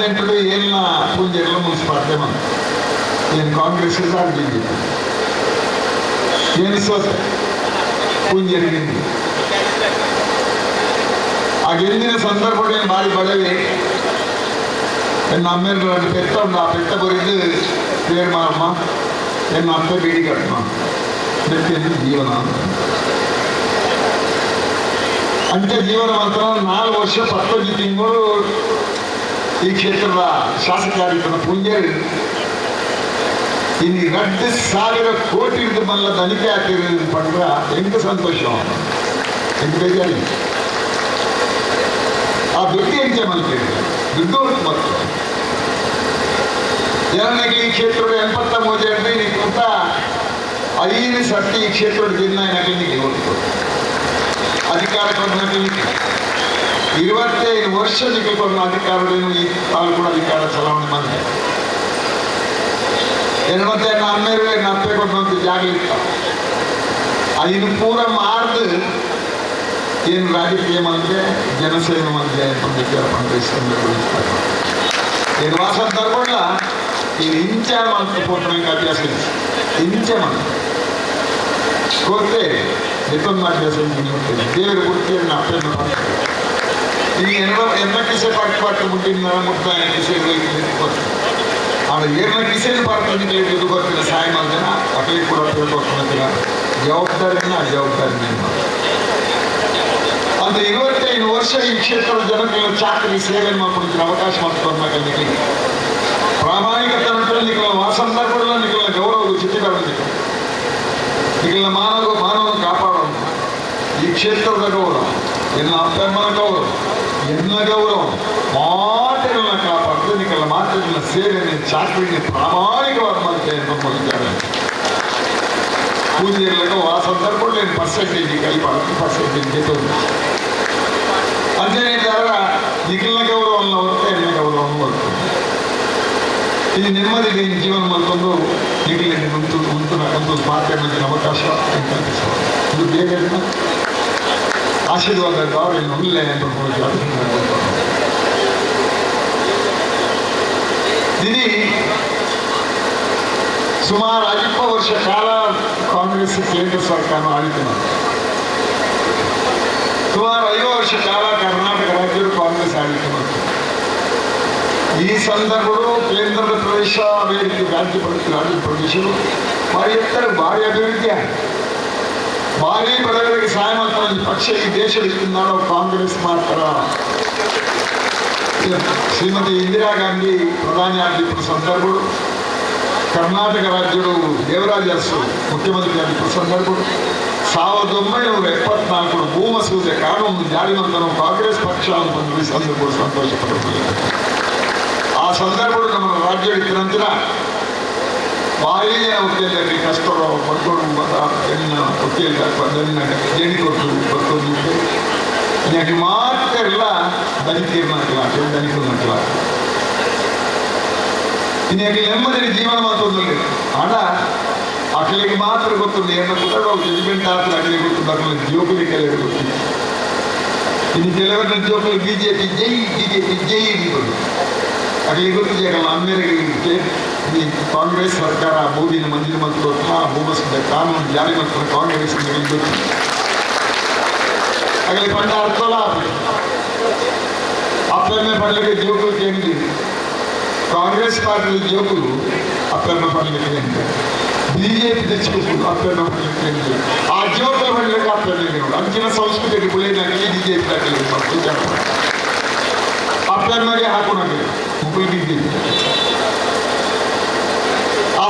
ಪ್ರೆಸಿಡೆಂಟ್ಗಳು ಏನಿಲ್ಲ ಪೂಜೆ ಎಲ್ಲ ಮುಗಿಸ್ಬಾರ್ದೆ ಬಂದು ಏನು ಕಾಂಗ್ರೆಸ್ ಆಗಿದ್ದೀನಿ ಏನು ಸೋತೆ ಪೂಜೆ ಎರಿಗಿಂದು ಆ ಗೆಂದಿನ ಸಂದರ್ಭಗಳೇನು ಭಾರಿ ಬಡವಿ ಎನ್ನ ಅಮ್ಮೇರು ಒಂದು ಪೆತ್ತ ಉಂಡು ಆ ಪೆತ್ತ ಕುರಿತು ಪ್ರೇರ್ ಮಾಡಮ್ಮ ಎನ್ನ ಅಪ್ಪ ಬೀಡಿ ಕಟ್ಟಮ್ಮ ಬೆತ್ತಿನ ಜೀವನ ಅಂತ ಜೀವನ ಅಂತ ನಾಲ್ಕು ವರ್ಷ ಪತ್ತೊಂದು ತಿಂಗಳು ಈ ಕ್ಷೇತ್ರದ ಶಾಸಕರಾಗಿದ್ದ ಪುಂಜೇರಿ ಇನ್ನು ಎರಡು ಸಾವಿರ ಕೋಟಿ ಮಲ್ಲ ತನಿಖೆ ಹಾಕಿರೋದು ಪಡ್ರ ಎಂಟು ಸಂತೋಷ? ಎಂಟು ಬೇಜಾರಿ? ಆ ದುಡ್ಡು ಹೆಂಚೆ ಮಲ್ತೀರಿ ದುಡ್ಡು ಬರ್ತದೆ ಜನರಿಗೆ ಈ ಕ್ಷೇತ್ರದ ಎಂಬತ್ತ ಮೂರು ಜನರಿಗೆ ನಿಂತ ಐದು ಸರ್ತಿ ಈ ಕ್ಷೇತ್ರದ ದಿನ ನಕಲಿಗೆ ಹೊತ್ತು ಅಧಿಕಾರ ಕೊಡಲಿಕ್ಕೆ ಇರುವತ್ತೈದು ವರ್ಷ ನಿಗಲ್ಕೊಂಡು ಅಧಿಕಾರಗಳನ್ನು ಈ ತಾವು ಕೂಡ ಅಧಿಕಾರ ಚಲಾವಣೆ ಮಾಡಿದೆ ಎರಡತ್ತೆ ನಮ್ಮೇಲೆ ನಪ್ಪೆ ಕೊಡುವಂತ ಜಾಗ ಇತ್ತ ಐದು ಪೂರ ಮಾರ್ದು ಏನು ರಾಜಕೀಯ ಮಂತ್ರಿ ಜನಸೇವೆ ಮಂತ್ರಿ ಅಂತ ವಿಚಾರ ಮಂತ್ರಿ ಏನು ಆ ಸಂದರ್ಭ ಈ ಇಂಚ ಮಂತ್ರ ಪೋಟಕ್ಕೆ ಅಭ್ಯಾಸ ಇದೆ ಇಂಚ ಮಂತ್ರ ಕೋರ್ತೆ ಎತ್ತೊಂದು ಅಭ್ಯಾಸ ಈ ಎನ್ನ ಎನ್ನ ಕಿಸೆ ಪಾಟ್ ಪಾಟ್ ಮುಟ್ಟಿನ ಮುಟ್ಟ ಕಿಸೆ ಗೊತ್ತು ಆಮೇಲೆ ಏನ ಡಿಸೈನ್ ಪಾಡ್ಕೊಂಡು ಇದು ಬರ್ತೀನಿ ಸಹಾಯ ಮಾಡಿದ ಅಟಲಿ ಕೂಡ ತಿಳ್ಕೊಳ್ಕೊಳ್ತಿಲ್ಲ ಜವಾಬ್ದಾರಿನ ಜವಾಬ್ದಾರಿನ ಅಂತ ಇವತ್ತೈದು ವರ್ಷ ಈ ಕ್ಷೇತ್ರದ ಜನತೆಗಳ ಚಾಕರಿ ಸೇವೆ ಮಾಡ್ಕೊಳ್ತಿರೋ. ಅವಕಾಶ ಮಾಡ್ಕೊಂಡು ಪ್ರಾಮಾಣಿಕತನ ನಿಖಲ ಆ ಸಂದರ್ಭದಲ್ಲಿ ನಿಖಲ ಗೌರವ ಚಿತ್ತಿಗಳನ್ನು ನಿಖಲ ಮಾನವ ಮಾನವನ ಕಾಪಾಡೋಣ ಈ ಕ್ಷೇತ್ರದ ಗೌರವ. ಇನ್ನು ಅಪ್ಪಮ್ಮನ ಗೌರವ. ಎಲ್ಲ ಗೌರವ ಮಾತಿನ ಕಾಪಾಡಿದ್ರೆ ನಿನ್ನ ಮಾತಿನ ಸೇವೆಯನ್ನು ಚಾಕ್ರಿಯನ್ನು ಪ್ರಾಮಾಣಿಕವಾದಂತೆ ನಂಬಿದ್ದಾರೆ ಪೂಜೆಯಲ್ಲೂ ಆ ಸಂದರ್ಭದಲ್ಲಿ ಪರ್ಸೆಂಟೇಜ್ ಕಲ್ಪ ಹತ್ತು ಪರ್ಸೆಂಟೇಜ್ ಗೆದ್ದು ಹದಿನೈದಾರ ನಿಖಿಲ ಗೌರವವನ್ನು ಬರುತ್ತೆ ಎಲ್ಲ ಗೌರವವನ್ನು ಬರುತ್ತೆ ಈ ನೆಮ್ಮದಿ ನಿನ್ನ ಜೀವನ ಮಾಡ್ಕೊಂಡು ನಿಗಲಿನ ಉಂಟು ಉಂಟು ಅಂತ ಮಾತಾಡೋದಕ್ಕೆ ಅವಕಾಶ ಇದು ಬೇಗ ಆಶೀರ್ವಾದ ಗೌರವ ಒಳ್ಳೆ ఇది ಸುಮಾರು ಅಲ್ಪ ವರ್ಷ ಕಾಲ ಕಾಂಗ್ರೆಸ್ ಕೇಂದ್ರ ಸರ್ಕಾರ ಆಳಿತು. ಸುಮಾರು ಐದು ವರ್ಷ ಕಾಲ ಕರ್ನಾಟಕ ರಾಜ್ಯದ ಕಾಂಗ್ರೆಸ್ ಆಳಿತು ಈ ಸಂದರ್ಭಗಳು ಕೇಂದ್ರದ ಪ್ರದೇಶ ಅದೇ ರೀತಿ ರಾಜ್ಯ ಪ್ರದೇಶ ರಾಜ್ಯ ಪ್ರದೇಶಗಳು ಭಾರಿ ಎತ್ತರ ಭಾರಿ ಅಭಿವೃದ್ಧಿ ಆಗಿದೆ. ಭಾರಿ ಬಡವರಿಗೆ ಸಹಾಯ ಮಾಡ್ತಾರೆ ಈ ಪಕ್ಷ ಈ ದೇಶದಲ್ಲಿ ನಾವು ಕಾಂಗ್ರೆಸ್ ಮಾತ್ರ ಶ್ರೀಮತಿ ಇಂದಿರಾ ಗಾಂಧಿ ಪ್ರಧಾನಿ ಆಗಿದ್ದ ಸಂದರ್ಭಗಳು ಕರ್ನಾಟಕ ರಾಜ್ಯಗಳು ದೇವರಾಜ ಅರಸು ಮುಖ್ಯಮಂತ್ರಿ ಆಗಿದ್ದ ಸಂದರ್ಭಗಳು ಸಾವಿರದ ಒಂಬೈನೂರ ಎಪ್ಪತ್ನಾಲ್ಕು ಭೂ ಮಸೂದೆ ಕಾನೂನು ಜಾರಿ ನಂತರ ನಾವು ಕಾಂಗ್ರೆಸ್ ಪಕ್ಷ ಅಂತ ಒಂದು ಈ ಸಂದರ್ಭಗಳು ಸಂತೋಷ ಪಡುತ್ತದೆ ಆ ಸಂದರ್ಭಗಳು ನಮ್ಮ ರಾಜ್ಯ ಇದ್ದ ನಂತರ ಜನ ವಕೀಲರಿಗೆ ಕಷ್ಟರು ಬರ್ಕೊಂಡು ಮತ ಹೆಣ್ಣ ವಕೀಲ ಬಂದನ್ನ ಜೇಡಿ ಕೊಟ್ಟು ಬರ್ಕೊಂಡು ನನಗೆ ಮಾತ್ರ ಎಲ್ಲ ದಲಿತೀರ್ನ ಹಾಕಿಲ್ಲ ದಲಿತರು ಹಾಕಿಲ್ಲ ಇನ್ನೇಕೆ ನೆಮ್ಮದಿ ಜೀವನ ಮಾತೊಂದಲ್ಲಿ ಹಣ ಅಕಲಿಗೆ ಮಾತ್ರ ಗೊತ್ತುಂಟು ಏನು ಕೂಡ ಜಜ್ಮೆಂಟ್ ಆದ್ರೆ ಅಕಲಿಗೆ ಗೊತ್ತು ಮಕ್ಕಳು ಜೋಕುಲಿ ಕೆಲವರು ಗೊತ್ತಿಲ್ಲ ಇನ್ನು ಕೆಲವರ ಜೋಕುಲು ಬಿಜೆಪಿ, ಜೈ ಬಿಜೆಪಿ, ಜೈ ಇರ್ಬೋದು ಅಕಲಿಗೆ ಗೊತ್ತಿದೆಯಲ್ಲ ಅಮೇರಿಕೆ ಈ ಕಾಂಗ್ರೆಸ್ ಸರ್ಕಾರ ಮೋದಿನ ಮಂದಿರ ಮತ್ತು ಥಾ ಹೋಮಿಸಿದ ಕಾನೂನು ಜಾರಿ ಮತ್ತು ಕಾಂಗ್ರೆಸ್ ವಿರುದ್ಧ अगले पंद्रह अड़ताल అభ్యర్థన పనులకి జోకులు చేయండి కాంగ్రెస్ పార్టీ జోకులు అభ్యర్థన పనులకి చేయండి బీజేపీ తెచ్చుకుంటుంది అభ్యర్థన పనులకి చేయండి ఆ జోకుల పనులకి అభ్యర్థన అంచిన సంస్కృతికి ಬೆಳೆಯೋದಕ್ಕೆ బీజేపీ పార్టీ అభ్యర్థనగా ಹಾಕೋಣ ముగ్గురు బీజేపీ ಆ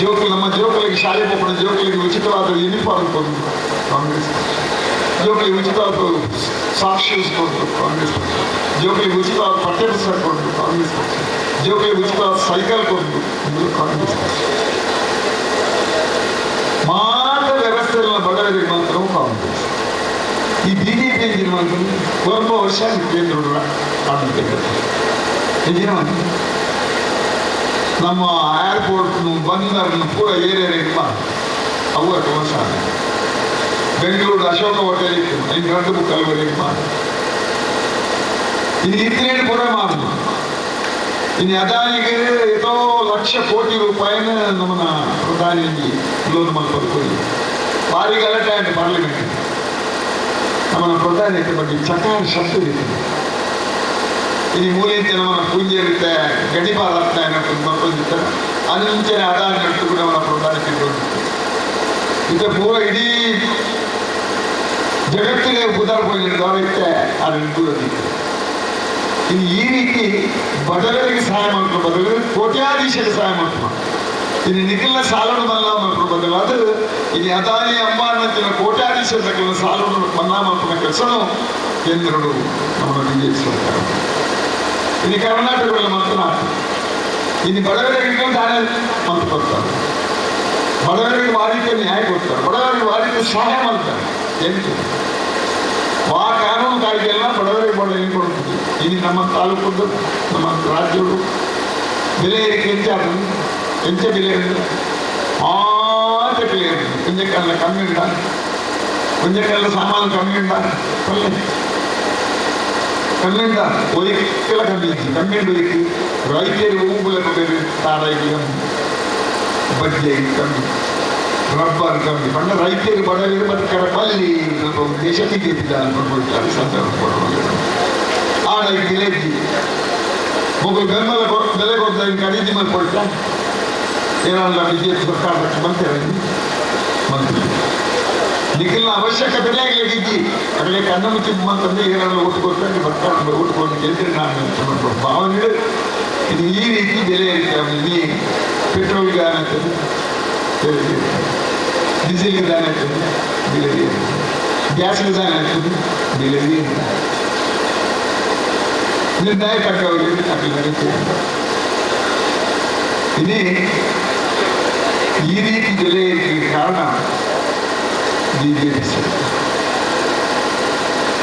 ಜೋಕುಲು ನಮ್ಮ ಜೋಕುಲಿಗೆ ಶಾಲೆ ಹೋಗೋಣ ಜೋಕುಲಿಗೆ ಉಚಿತವಾದ ಯೂನಿಫಾರ್ಮ್ ಕೊಡುತ್ತೆ ಕಾಂಗ್ರೆಸ್. ಜೋಕುಲಿಗೆ ಉಚಿತವಾದ ಶೂಸ್ ಕೊಟ್ಟು ಕಾಂಗ್ರೆಸ್ ಪಕ್ಷ. ಜೋಕುಲಿಗೆ ಉಚಿತವಾದ ಪಠ್ಯ ಪುಸ್ತಕ ಕಾಂಗ್ರೆಸ್ ಕಾಂಗ್ರೆಸ್ ಪಕ್ಷ. ಜೋಗಿ ಉಚಿತ ಸೈಕಲ್ ಕೊಟ್ಟು ಕಾಂಗ್ರೆಸ್ ಪಕ್ಷ. ಮಾತ್ರ ವ್ಯವಸ್ಥೆಗಳ ಬಡವರಿಗೆ ಮಾತ್ರ ಕಾಂಗ್ರೆಸ್. ಈ ಬಿಜೆಪಿ ಎಂಜಿನ ಸ್ವಲ್ಪ ವರ್ಷ ಕೇಂದ್ರ ಎಂಜಿನ ಮಾತ್ರ ನಮ್ಮ ಏರ್ಪೋರ್ಟ್ ಬಂದರ್ನು ಪೂರ ಏರಿಯಾ ರೇಟ್ ಮಾಡಿ ಅವು ವರ್ಷ ಬೆಂಗಳೂರು ಅಶೋಕ ಹೋಟೆಲ್ ಇತ್ತು. ಐದು ಗಂಟೆ ಬುಕ್ ಅಲ್ವರೆಗೆ ಮಾಡಿ ಇನ್ನು ಇತ್ತಿನೇನು ಪೂರ ಮಾಡುದು ಇನ್ನು ಅದಾನಿಗೆ ಎಷ್ಟೋ ಲಕ್ಷ ಕೋಟಿ ರೂಪಾಯಿನ ನಮ್ಮನ್ನ ಪ್ರಧಾನಿ ಲೋನ್ ಮಾಡ್ಕೊಂಡು ಭಾರಿ ಗಲಾಟೆ ಆಯ್ತು ಪಾರ್ಲಿಮೆಂಟ್ ನಮ್ಮನ್ನ ಪ್ರಧಾನಿ ಬಗ್ಗೆ ಚಕಾರ ಇನ್ನು ಮೂಲಿಂತೆ ನಮ್ಮನ್ನ ಪೂಜೆ ಇರುತ್ತೆ ಗಡಿಪಾಲ ಅಲ್ಲಿ ಮುಂಚೆನೆ ಅದಾನಿ ನಟ್ಟು ಕೂಡ ಅವನ ಪ್ರಧಾನಕ್ಕೆ ಇದು ಪೂರ ಇಡೀ ಜಗತ್ತಿಗೆ ಉದಾರವಾಗಿರುತ್ತೆ ಅದನ್ನು ಕೂಡ ಇದು ಈ ರೀತಿ ಬಡವರಿಗೆ ಸಹಾಯ ಮಾಡ್ಕೊಂಡು ಬದಲು ಕೋಟ್ಯಾಧೀಶರಿಗೆ ಸಹಾಯ ಮಾಡ್ಕೊಂಡು ಇಲ್ಲಿ ನಿಖಿಲ ಸಾಲವನ್ನು ಮನ್ನಾ ಮಾಡ್ಕೊಂಡು ಬದಲು ಅದು ಇಲ್ಲಿ ಅದಾನಿ ಅಂಬಾನಂತಿನ ಕೋಟ್ಯಾಧೀಶರ ಸಾಲವನ್ನು ಮನ್ನಾ ಮಾಡ್ಕೊಂಡ ಕೆಲಸನು ಕೇಂದ್ರಗಳು ನಮ್ಮ ಬಿಜೆಪಿ ಸರ್ಕಾರ ಇನ್ನು ಕರ್ನಾಟಕದಲ್ಲಿ ಮಾತನಾಡ್ತಾರೆ ಇನ್ನು ಬಡವರಿಗೆ ದಾನ ಅಂತ ಬರ್ತಾರೆ ಬಡವರಿಗೆ ವಾದಿಕೆ ನ್ಯಾಯ ಕೊಡ್ತಾರೆ ಬಡವರಿಗೆ ವಾದಿಕೆ ಸಹಾಯ ಮಾಡ್ತಾರೆ ಎಂಟು ಆ ಕಾನೂನು ಕಾಯ್ದೆಯೆಲ್ಲ ಬಡವರಿಗೆ ಬಡ ಕೊಡ್ತೀವಿ ಇನ್ನು ನಮ್ಮ ತಾಲೂಕದ್ದು ನಮ್ಮ ರಾಜ್ಯಗಳು ಬೆಲೆ ಏರಿಕೆ ಎಂಚ ಅದನ್ನು ಎಂಚ ಬೆಲೆ ಅಂದರೆ ಆತ ಬೆಲೆ ಕುಂಜಕ್ಕೆಲ್ಲ ಕಮ್ಮಿ ಉಂಟ ಕುಂಜಕ್ಕೆಲ್ಲ ಸಾಮಾನು ಕಮ್ಮಿ ಉಂಟ ಒಳ್ಳೆ ಕಮ್ಮಿ കണ്ടിരിക്കും ರೈತರು ಹೂಗುಲಕ್ಕೆ ಬೇರೆ ತಾರಾಯಿಗೆ ಬಡ್ಡಿ ಕಮ್ಮಿ ರಬ್ಬರ್ ಕಮ್ಮಿ ಪಂಡ ರೈತರು ಬಡವರಿಗೆ ಬದುಕರ ಪಲ್ಲಿ ದೇಶಕ್ಕೆ ಕೊಡ್ತಾರೆ ಸಂದರ್ಭ ಆಡ ಗಿಲೆಜ್ಜಿ ಮುಗು ಬೆಂಬಲ ಬೆಲೆ ಕೊಡ್ತಾ ಖರೀದಿ ಮಾಡಿಕೊಳ್ತಾ ಏನಾದ್ರೂ ಬಿಜೆಪಿ ಸರ್ಕಾರಕ್ಕೆ ಬಂತೇವೆ ಮಂತ್ರಿ ನಿಖಿಲ್ನ ಅವಶ್ಯಕತೆನೇ ಆಗಿದ್ದಿ ಅಗಲೇ ಕಣ್ಣ ಮುಚ್ಚಿ ಬಂತಂದ್ರೆ ಏನಾದ್ರು ಓಟ್ ಕೊಡ್ತಾರೆ ಬರ್ತಾರೆ ಓಟ್ ಕೊಟ್ಟು ಗೆದ್ದರೆ ನಾನು ಭಾವನೆ ಇದು ಈ ರೀತಿ ಬೆಲೆ ಏರಿಕೆ ಆಗಿದೆ. ಈ ಪೆಟ್ರೋಲ್ ಗಾನ ಬೆಲೆ ಏರಿಕೆ. ಡೀಸೆಲ್ ದಾನ ಆಗ್ತದೆ ಬೆಲೆ ಏರಿಕೆ. ಗ್ಯಾಸ್ ದಾನ ಆಗ್ತದೆ ಬೆಲೆ ಏರಿಕೆ. ನಿರ್ಣಯ ತಕ್ಕವರಿಗೆ ತಕ್ಕವರಿಗೆ ಇದೇ ಈ ರೀತಿ ಬೆಲೆ ಏರಿಕೆಗೆ ಕಾರಣ ಸರ್ಕಾರ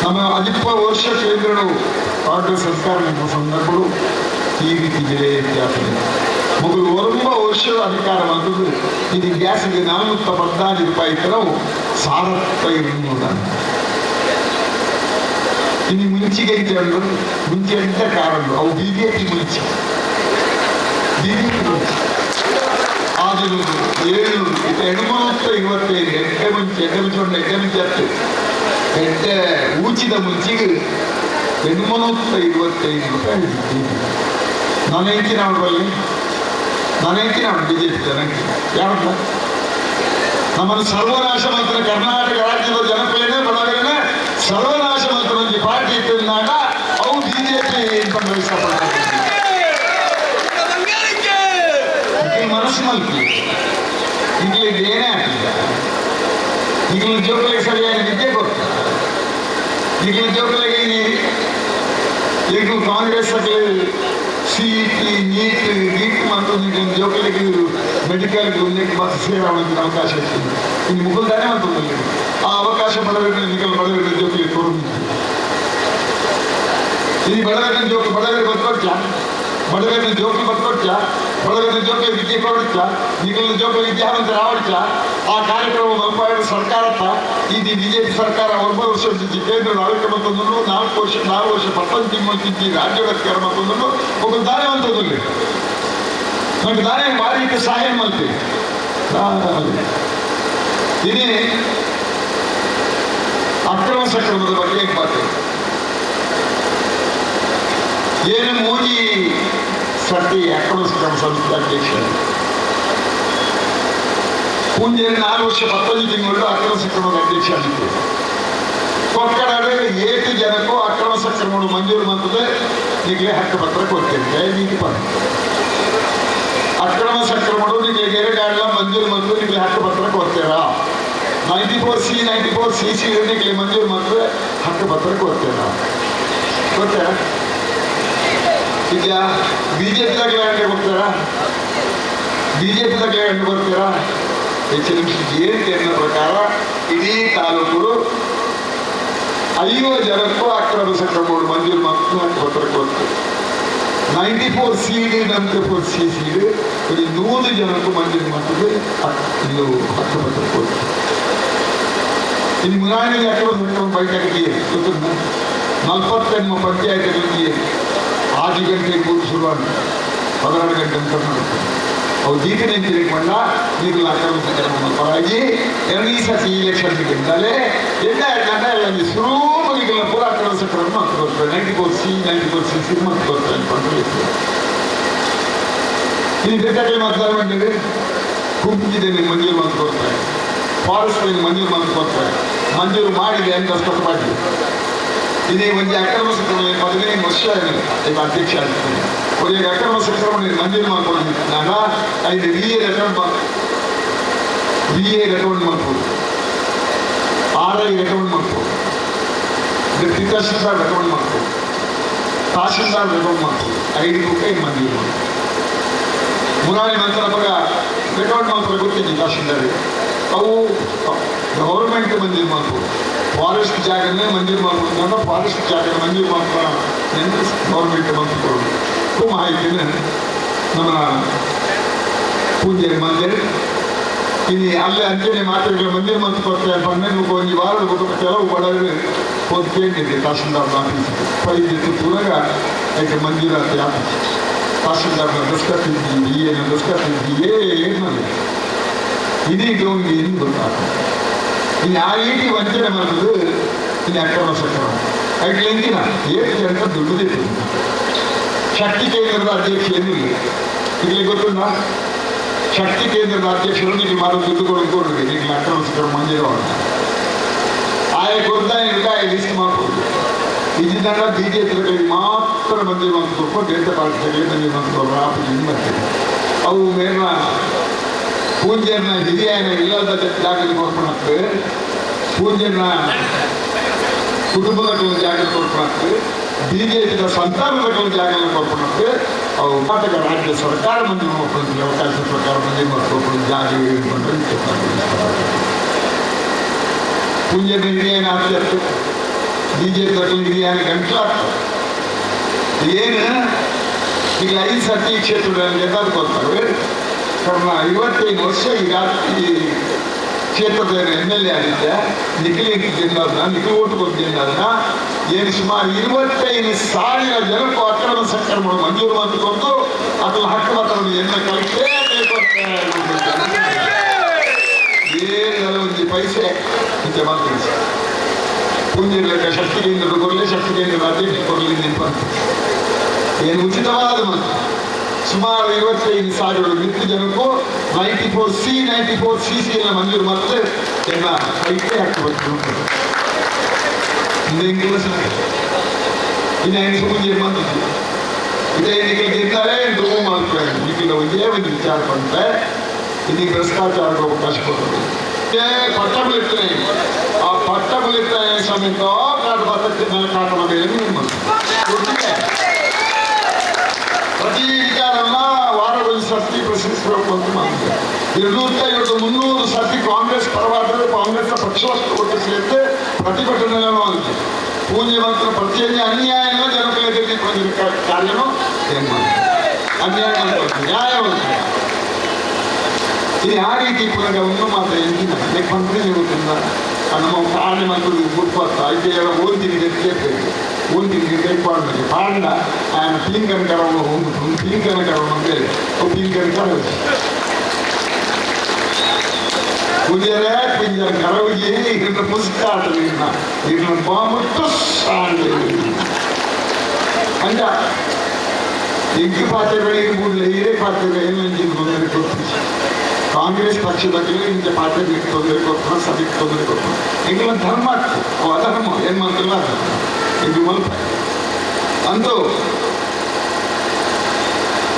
ನಮ್ಮ ಹದಿಪ್ಪ ವರ್ಷ ಕೇಂದ್ರಗಳು ಆಟ ಸರ್ಕಾರ ಎಂಬ ಸಂದರ್ಭಗಳು ಈ ರೀತಿ ಬೆಲೆ ವ್ಯತ್ಯಾಸವಿದೆ ಮೊದಲು ಒಂಬ ವರ್ಷದ ಅಧಿಕಾರ ಬಂದದ್ದು ಇದು ಗ್ಯಾಸ್ಗೆ ನಾನ್ನೂರ ಹದಿನಾಲ್ಕು ರೂಪಾಯಿ ತರವು ಸಾರತ್ತ ಇರುವುದನ್ನು ಇನ್ನು ಮುಂಚಿಗೆ ಜನರು ಮುಂಚೆ ಅಂತ ಕಾರಣ? ಅವು ಬಿಜೆಪಿ ಮುಂಚೆ. ಬಿಜೆಪಿ ಮುಂಚೆ. ಆದರೂ ಏಳು, ಇದು ಇವತ್ತೇನು ಎಡ್ಡೆ ಮುಂಚೆ ಎಡ್ಡೆ ಮುಂಚೆ ಎಡ್ಡೆ ಮುಂಚೆ ಹತ್ತು. ಎಡ್ಡೆ ಊಚಿದ ಮುಂಚಿಗೆ ಹೆಣ್ಮನೋತ್ತ ಇವತ್ತೈದು ರೂಪಾಯಿ ಹೇಳಿದ್ದೀನಿ. ನಾನು ಹೇಳ್ತೀನಿ ಅವ್ರ ಬಲ್ಲಿ ನಾನು ಹೇಳ್ತೀನಿ ಅವ್ರು ಬಿಜೆಪಿ ಜನಕ್ಕೆ ಯಾವ ನಮ್ಮನ್ನು ಸರ್ವನಾಶ ಮಾತ್ರ ಕರ್ನಾಟಕ ರಾಜ್ಯದ ಜನಪ್ರಿಯನೇ, ಬಡವರೇನೆ, ಸರ್ವನಾಶ ಮಾತ್ರ ಒಂದು ಪಾರ್ಟಿ ಇಟ್ಟಿದ್ದಾಗ ಅವು ಬಿಜೆಪಿ ಇಷ್ಟಪಡ್ತಾರೆ? ಈಗ ಮನಸ್ಸು ಮಲ್ಕಿ ಈಗಲೇ ಏನೇ ಆಗ್ತಿಲ್ಲ ಈಗಲೂ ಜೋಕಲಿಗೆ ಸರಿಯಾಗಿ ವಿದ್ಯೆ ಕೊಡ್ತಾರೆ ಈಗಲೂ ಜೋಕಲಿಗೆ ಈಗ ಕಾಂಗ್ರೆಸ್ ಅಲ್ಲಿ ಸಿಇಟಿ ನೀಟ್ ನೀಟ್ ಮತ್ತು ಈಗ ಜೋಕಲಿಗೆ ಮೆಡಿಕಲ್ ಒಂದಕ್ಕೆ ಮಾತ್ರ ಸೇರಾವಣೆಗೆ ಅವಕಾಶ ಇರ್ತದೆ ಇನ್ನು ಮುಗುಲ್ದಾನೆ ಅಂತ ಒಂದು ಆ ಅವಕಾಶ ಬಡವರಿಗೆ ನಿಗಲ್ ಬಡವರಿಗೆ ಜೋಕಲಿಗೆ ತೋರಿಸ್ತಾರೆ ಈ ಬಡವರಿನ ಜೋಕಿ ಬಡವರಿಗೆ ಬರ್ಕೊಡ್ತಾ ಬಡವರಿನ ಜೋಕಿ ಬರ್ಕೊಡ್ತಾ ಹೊರಗಡೆ ಜೊತೆ ವಿದ್ಯೆ ಕೊಡಿಸ್ಲ ಈಗಿನ ಜೊತೆ ವಿದ್ಯಾವಂತ ರಾವಡಿಸ್ಲ ಆ ಕಾರ್ಯಕ್ರಮ ನಂಬರ್ ಸರ್ಕಾರ ಇದು ಬಿಜೆಪಿ ಸರ್ಕಾರ ಒಂಬ ವರ್ಷ ಕೇಂದ್ರ ನಾಲ್ಕು ಮತ್ತೊಂದು ನಾಲ್ಕು ವರ್ಷ ನಾಲ್ಕು ವರ್ಷ ಪ್ರಪಂಚ ಮತ್ತಿದ್ದಿ ರಾಜ್ಯ ಸರ್ಕಾರ ಮತ್ತೊಂದು ಒಬ್ಬ ದಾರಿ ಅಂತದಲ್ಲಿ ನಮ್ಗೆ ದಾರಿ ಮಾಡಲಿಕ್ಕೆ ಸಹಾಯ ಮಾಡ್ತೀವಿ ಇದೇ ಅಕ್ರಮ ಸಕ್ರಮದ ಬಗ್ಗೆ ಮಾತು? ಏನು ಮೋದಿ ಸರ್ತಿ ಅಕ್ರಮ ನಮ್ಮ ಸಂಸ್ಥೆ ಅಧ್ಯಕ್ಷ. ಪೂಜೆಯಲ್ಲಿ ನಾಲ್ಕು ವರ್ಷ ಹತ್ತೊಂದು ತಿಂಗಳು ಅಕ್ರಮ ಸಕ್ರಮದ ಅಧ್ಯಕ್ಷ ಆಗಿತ್ತು ಕೊಕ್ಕಡ ಏಟು ಜನಕ್ಕೂ ಅಕ್ರಮ ಸಕ್ರಮಗಳು ಮಂಜೂರು ಮಾಡ್ತದೆ. ನಿಮಗೆ ಹಕ್ಕು ಪತ್ರ ಕೊಡ್ತೇವೆ ನೀತಿ ಪತ್ರ ಅಕ್ರಮ ಸಕ್ರಮಗಳು ನಿಮಗೆ ಎರಡೆಲ್ಲ ಮಂಜೂರು ಮತ್ತು ನಿಮಗೆ ಹಕ್ಕು ಪತ್ರ ಕೊಡ್ತೀರಾ? Ninety four C ninety four C C ಮಂಜೂರು ಮಾಡಿದ್ರೆ ಹಕ್ಕು ಪತ್ರ ಕೊಡ್ತೇರಾ? ಗೊತ್ತಾ? ಈಗ ಬಿ ಜೆ ಪಿದಾಗ ಲ್ಯಾಂಡ್ ಹೋಗ್ತಾರಾ ಬಿ ಜೆ ಪಿದಾಗ ಲ್ಯಾಂಡ್ ಬರ್ತೀರಾ ಎಚ್ ಎಂ ಸಿ ಪ್ರಕಾರ ಇಡೀ ತಾಲೂಕು ಐದು ಜನಕ್ಕೂ ಅಕ್ರಮ ಸಕ್ರಮಗಳು ಮಂಜೂರು ಮತ್ತು ಪತ್ರಕ್ಕೆ ninety four C D ninety four C C D ಬರೀ ನೂರು ಜನಕ್ಕೂ ಮಂಜೂರು ಮಾಡಿದ್ರೆ ಇದು ಹತ್ತು ಪತ್ರ ಕೊಡ್ತಾರೆ ಇನ್ನು ಮುನಾಣಿಗೆ ಅಕ್ರಮ ಸಕ್ರಮ ಬೈಠಕಿಗೆ ನಲವತ್ತೆಂಟು ಪಂಚಾಯತ್ಗಳಿಗೆ ಆರು ಗಂಟೆ ಕೂತು ಶುರುವಾದ ಹದಿನಾರು ಗಂಟೆ ಅಂತ ಮಾಡ್ತಾರೆ ಅವ್ರು ಜೀತನೆ ತಿರುಗಿಕೊಂಡ ನೀವು ನೀರು ಸಕ್ರಮ ಪರವಾಗಿ ಈ ಸತಿ ಇಲೆಕ್ಷನ್ ಗೆದ್ದಾಲೆ ಎಲ್ಲ ಗಂಟೆ ಶುರು ಮುಗಿಗಳ ಪೂರ ಅಕ್ರಮ ಸಕ್ರಮ ಅಂತ ಬರ್ತಾರೆ ninety four C ninety four C sim ಅಂತ ಅಂತ ಈ ಬೇಕಾಗಿ ಮತದಾರ ಮಾಡಿದ್ರೆ ಕುಂಪಿದೆ ನೀವು ಮಂಜೂರು ಅಂತ ಕೊಡ್ತಾರೆ. ಫಾರೆಸ್ಟ್ ಮಂಜೂರು ಅಂತ ಕೊಡ್ತಾರೆ. ಮಂಜೂರು ಮಾಡಿದೆ ಅಂತ ಸ್ಪಷ್ಟ ಮಾಡಿ ಇದೇ ಒಂದು ಅಕ್ರಮ ಸಕ್ರಮಣ ಹದಿನೈದು ವರ್ಷ ಈಗ ಅಧ್ಯಕ್ಷ ಆಗ್ತದೆ ಒಂದು ಅಕ್ರಮ ಸಕ್ರಮಣ ಮಂಜೂರು ಮಾಡ್ಕೊಂಡಿದ್ದಾಗ ಐದು V A recommend V A recommend ಮಾಡ್ಬೋದು ಆರ್ ಐ ರೆಕಮೆಂಡ್ ಮಾಡ್ಬೋದು ತಹಶೀಲ್ದಾರ್ ರೆಕಮೆಂಡ್ ಮಾಡ್ಬೋದು ತಹಶೀಲ್ದಾರ್ ರೆಕಮೆಂಡ್ ಮಾಡ್ಬೋದು ಐದು ರೂಪಾಯಿ ಮಂಜೂರು ಮಾಡ್ಬೋದು ಮುರಾರಿ ನಂತರ ಬರ ರೆಕಾರ್ಡ್ ಮಾತ್ರ ಗೊತ್ತಿದೆ ತಹಶೀಲ್ದಾರ್ ಅವು ಗೌರ್ಮೆಂಟ್ ಫಾರೆಸ್ಟ್ ಜಾಗನೇ ಮಂಜೂರು ಅಂದ್ರೆ ಫಾರೆಸ್ಟ್ ಜಾಗ ಮಂಜೂರು ಮಾಡ್ಕೊಳ್ಳೋಣ ಎಂದು ಗೌರ್ಮೆಂಟ್ ಮಂತ್ರಿ ತುಂಬ ಮಾಹಿತಿನ ನಮ್ಮ ಪೂಜೆ ಮಂದಿರ ಇಲ್ಲಿ ಅಲ್ಲೇ ಅಂಜನೆ ಮಾತ್ರೆಗಳ ಮಂದಿರ ಮಂತ್ರ ಕೊಡ್ತಾರೆ ನೀವು ಒಂದು ವಾರದ ಕೆಲವು ಬಡವರು ಒಂದು ಕೇಳಿದೆ, ತಹಸೀಲ್ದಾರ್ ಆಫೀಸ್ ಪೈದಿತ್ತು ಪುನಗ ಯಾಕೆ ಮಂಜೂರಾತಿ ಆಫೀಸ್ ತಹಶೀಲ್ದಾರ್ ದಸ್ಕತ್ತಿದ್ದೀವಿ ಏನು ದಸ್ಕತ್ತಿದ್ದೀವಿ ಏನು ಇದೀಗ ಒಂದು ಏನು ಗೊತ್ತಾಗ್ತದೆ? ಇನ್ನು ಆ ರೀತಿ ವಂಚನೆ ಮಾಡೋದು ಇನ್ನು ಅಕ್ರಮ ಸಕ್ರಮ ಐಟ್ಲೆಂದಿನ ಏಳು ಅಂತ ದುಡ್ಡುದಿತ್ತು ಶಕ್ತಿ ಕೇಂದ್ರದ ಅಧ್ಯಕ್ಷ ಏನಿಲ್ಲ. ಇಲ್ಲಿ ನಾ ಶಕ್ತಿ ಕೇಂದ್ರದ ಅಧ್ಯಕ್ಷರು ನೀವು ಮಾಡೋ ದುಡ್ಡು ಕೊಡ್ರಿ ನೀವು ಅಕ್ರಮ ಸಕ್ರಮ ಮಂಜೂರು ಅಂತ ಆಯಾ ಗೊತ್ತಾ ಇಲ್ಲ ಆಯ್ ಲಿಸ್ಟ್ ಮಾಡ್ಬೋದು. ಇದನ್ನ ಬಿಜೆಪಿ ಮಾತ್ರ ಮಂಜೂರು ಅಂತ ಕೊಟ್ಟು ಬೇರೆ ಪಾರ್ಟಿಗಳಿಗೆ ಮಂಜೂರು ಅಂತ ಮಾಡ್ತಾರೆ ಅವು ಮೇಲಿನ ಪೂಜ್ಯನ ಹಿರಿಯನ ಇಲ್ಲದ ಜಾಗದಲ್ಲಿ ಕೊಡ್ಕೊಳಕ್ಕೆ ಪೂಜ್ಯನ ಕುಟುಂಬದ ಜಾಗಕ್ಕೆ ಕೊಡ್ಕೊಳಕ್ಕೆ ಬಿಜೆಪಿಯ ಸಂತಾನದ ಜಾಗ ಕೊಡ್ಕೊಳಕ್ಕೆ ಅವು ಕರ್ನಾಟಕ ರಾಜ್ಯ ಸರ್ಕಾರ ಮಂದಿ ಮಾಡ್ಕೊಂಡು ಅವಕಾಶ ಪ್ರಕಾರ ಮಂದಿ ಮಾಡ್ಕೊಂಡು ಜಾಗ ಇಟ್ಕೊಂಡು ಪೂಜ್ಯನ ಹಿರಿಯನ ಆಗ್ತಿತ್ತು ಬಿಜೆಪಿ ಹಿರಿಯನ ಗಂಟಲಾಗ್ತದೆ ಏನು? ಈಗ ಐದು ಸರ್ತಿ ಕ್ಷೇತ್ರದಲ್ಲಿ ಗೆದ್ದಾದ ಕೊಡ್ತಾರೆ. ಕಾರಣ ಐವತ್ತೈದು ವರ್ಷ ಈಗ ಈ ಕ್ಷೇತ್ರದ ಎಂ ಎಲ್ ಎ ಆಗಿದ್ದೆ. ನಿಖಿಲ್ ಗೆದ್ದಾದ ನಿಖಿಲ್ ಓಟ್ ಕೊಟ್ಟು ಗೆದ್ದಾದ ಏನು ಸುಮಾರು ಇರುವತ್ತೈದು ಸಾವಿರ ಜನಕ್ಕೂ ಅಕ್ರಮ ಸಕ್ರಮಗಳು ಮಂಜೂರು ಕೊಟ್ಟು ಅದನ್ನ ಹಕ್ಕು ಮಾತ್ರ ಎಣ್ಣೆ ಕಲಿತೇ ಏನು ಒಂದು ಪೈಸೆ ಇಂತೆ ಮಾತ್ರ ಮುಂದಿನ ಲೆಕ್ಕ ಶಕ್ತಿ ಕೇಂದ್ರದ ಕೊಡಲಿ ಶಕ್ತಿ ಕೇಂದ್ರ ಅಧ್ಯಕ್ಷ ಕೊಡಲಿ ನಿಂತು ಏನು ಉಚಿತವಾದ ಮಾತು. ಸುಮಾರು ಐವತ್ತೈದು ಸಾವಿರ ಮಿತ್ರ ಜನಕ್ಕೂ ninety four C ninety four C C ಎಲ್ಲ ಮಂಜೂರು ಮತ್ತೆ ಎಲ್ಲ ಕೈಕೆ ಹಾಕಬೇಕು ಇನ್ನೇನು ಇನ್ನು ಹೆಂಗೆ ಮುಂಜೆ ಬಂದಿದ್ದು. ಇದೇ ನಿಖಿಲ್ ಗೆದ್ದಾರೆ ಧ್ರುವ ಮಾಡ್ತಾರೆ. ನಿಖಿಲ್ ಒಂದೇ ಒಂದು ವಿಚಾರ ಬಂದ್ರೆ ಇದೀಗ ಭ್ರಷ್ಟಾಚಾರಕ್ಕೆ ಅವಕಾಶ ಕೊಟ್ಟರು ಪಟ್ಟ ಬೀಳ್ತಾರೆ ಆ ಪಟ್ಟ ಬೀಳ್ತಾರೆ ಸಮೇತ ಕಾಟ ಬರ್ತಕ್ಕೆ ಕಾಟ ಮೇಲೆ ನಿಮ್ಮ ಒಟ್ಟಿಗೆ ಪ್ರತಿ ವಿಚಾರನ್ನ ವಾರದಲ್ಲಿ ಸರ್ತಿ ಪ್ರಶ್ನಿಸಬೇಕು ಅಂತ ಎರಡ್ನೂರಿಂದ ಎರಡು ಮುನ್ನೂರು ಸಾರಿ ಕಾಂಗ್ರೆಸ್ ಪರವಾದರೆ ಕಾಂಗ್ರೆಸ್ನ ಪಕ್ಷವಷ್ಟು ಒಟ್ಟಿಸಲಿಕ್ಕೆ ಪ್ರತಿಭಟನೆಗಳನ್ನು ಆಗಿದೆ ಪೂಜ್ಯವಂತರ ಪ್ರತಿಯೊಂದು ಅನ್ಯಾಯನ ಜನಪ್ರಿಯತೆಗೆ ಬಂದಿರುವ ಕಾರ್ಯನು ಜನ್ಮ ಅನ್ಯಾಯ ನ್ಯಾಯವಂತ ಇದು ಯಾವ ರೀತಿ ಪುನಃ ಒಂದು ಮಾತ್ರ ಎಂದಿನ ಮುಖ್ಯಮಂತ್ರಿ ಇರುವುದರಿಂದ ನಮ್ಮ ಕಾರಣ ಮತ್ತು ಗುರುಪತ್ತ ಇದೆಲ್ಲ ಓದಿನಿಗೆ ಕೇಳಬೇಕು ಓದಿನಿಗೆ ಕೈಪಾಡಬೇಕು ಕಾರಣ ಆಯನ ಪೀಂಗನ್ ಕರವನ್ನು ಒಂದು ಪೀಂಗನ್ ಕರವನ್ನು ಅಂತ ಹೇಳಿ உயர கொஞ்சம் கனவு ஏறி இருந்து புசுக்காட்டுனா இவன் பாம்பு துஷாண்டு அண்டா ಎಗ್ಗಿ ಪಾತ್ರೆಗಳು ಇರ್ಬೋದು ಏನೇ ಪಾತ್ರೆಗಳು ನಂಗೆ ತೊಂದರೆ ಕೊಡ್ತೀವಿ ಕಾಂಗ್ರೆಸ್ ಪಕ್ಷದಲ್ಲಿ ನಿಮಗೆ ಪಾತ್ರೆ ಬಿಟ್ಟು ತೊಂದರೆ ಕೊಡ್ತಾನೆ ಸಭೆಗೆ ತೊಂದರೆ ಕೊಡ್ತಾನೆ ಈಗ ಒಂದು ಧರ್ಮ ಆಗ್ತದೆ ಅಧರ್ಮ ಏನು ಮಾಡ್ತಿಲ್ಲ ಇದು ಮಲ್ಪ ಅಂದು